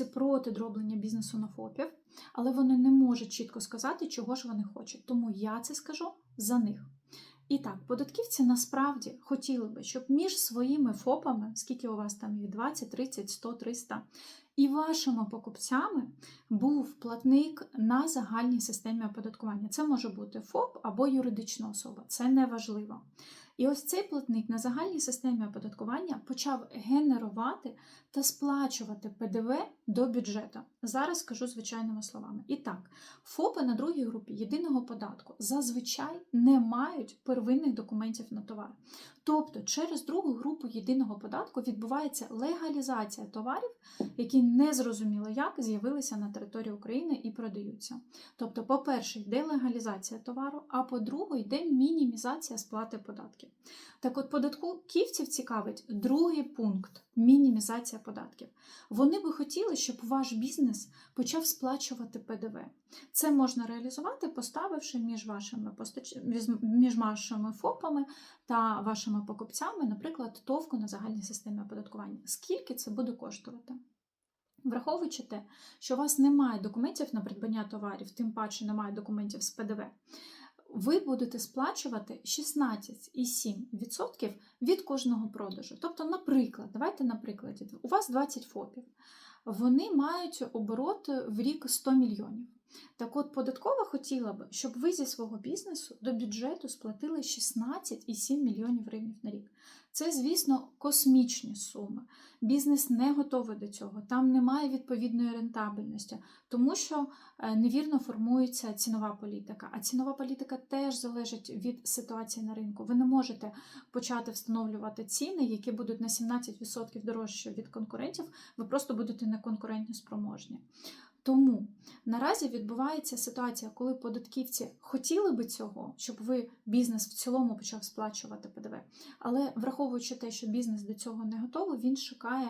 податківці проти дроблення бізнесу на ФОПів, але вони не можуть чітко сказати, чого ж вони хочуть. Тому я це скажу за них. І так, податківці насправді хотіли би, щоб між своїми ФОПами, скільки у вас там їх 20, 30, 100, 300, і вашими покупцями був платник на загальній системі оподаткування. Це може бути ФОП або юридична особа, це не важливо. І ось цей платник на загальній системі оподаткування почав генерувати та сплачувати ПДВ до бюджету. Зараз скажу звичайними словами. І так, ФОПи на другій групі єдиного податку зазвичай не мають первинних документів на товар. Тобто, через другу групу єдиного податку відбувається легалізація товарів, які незрозуміло як з'явилися на території України і продаються. Тобто, по-перше, йде легалізація товару, а по-друге, йде мінімізація сплати податків. Так от податківців цікавить другий пункт мінімізація податків. Вони би хотіли, щоб ваш бізнес почав сплачувати ПДВ. Це можна реалізувати, поставивши між вашими постач... між вашими ФОПами та вашими покупцями, наприклад, товку на загальній системі оподаткування. Скільки це буде коштувати? Враховуючи те, що у вас немає документів на придбання товарів, тим паче немає документів з ПДВ, ви будете сплачувати 16,7% від кожного продажу. Тобто, наприклад, давайте на прикладі, у вас 20 ФОПів, вони мають оборот в рік 100 мільйонів. Так от, податкова хотіла б, щоб ви зі свого бізнесу до бюджету сплатили 16,7 мільйонів гривень на рік. Це, звісно, космічні суми. Бізнес не готовий до цього, там немає відповідної рентабельності, тому що невірно формується цінова політика. А цінова політика теж залежить від ситуації на ринку. Ви не можете почати встановлювати ціни, які будуть на 17% дорожче від конкурентів, ви просто будете неконкурентно спроможні. Тому наразі відбувається ситуація, коли податківці хотіли би цього, щоб ви бізнес в цілому почав сплачувати ПДВ. Але враховуючи те, що бізнес до цього не готовий, він шукає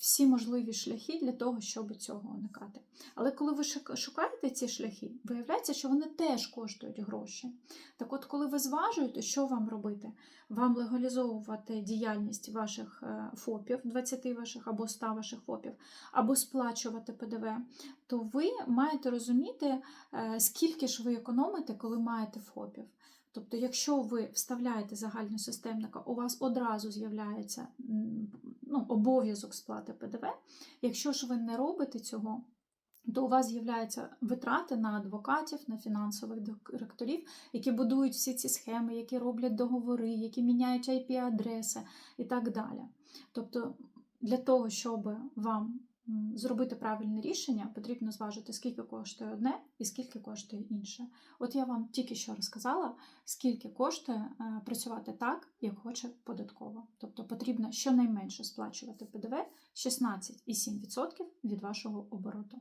всі можливі шляхи для того, щоб цього уникати. Але коли ви шукаєте ці шляхи, виявляється, що вони теж коштують гроші. Так от, коли ви зважуєте, що вам робити, вам легалізовувати діяльність ваших ФОПів, 20 ваших або 100 ваших ФОПів, або сплачувати ПДВ, то ви маєте розуміти, скільки ж ви економите, коли маєте ФОПів. Тобто, якщо ви вставляєте загальну системника, у вас одразу з'являється ну, обов'язок сплати ПДВ. Якщо ж ви не робите цього, то у вас з'являються витрати на адвокатів, на фінансових директорів, які будують всі ці схеми, які роблять договори, які міняють IP-адреси і так далі. Тобто, для того, щоб вам зробити правильне рішення, потрібно зважити, скільки коштує одне і скільки коштує інше. От я вам тільки що розказала, скільки коштує працювати так, як хоче податково. Тобто потрібно щонайменше сплачувати ПДВ 16,7% від вашого обороту.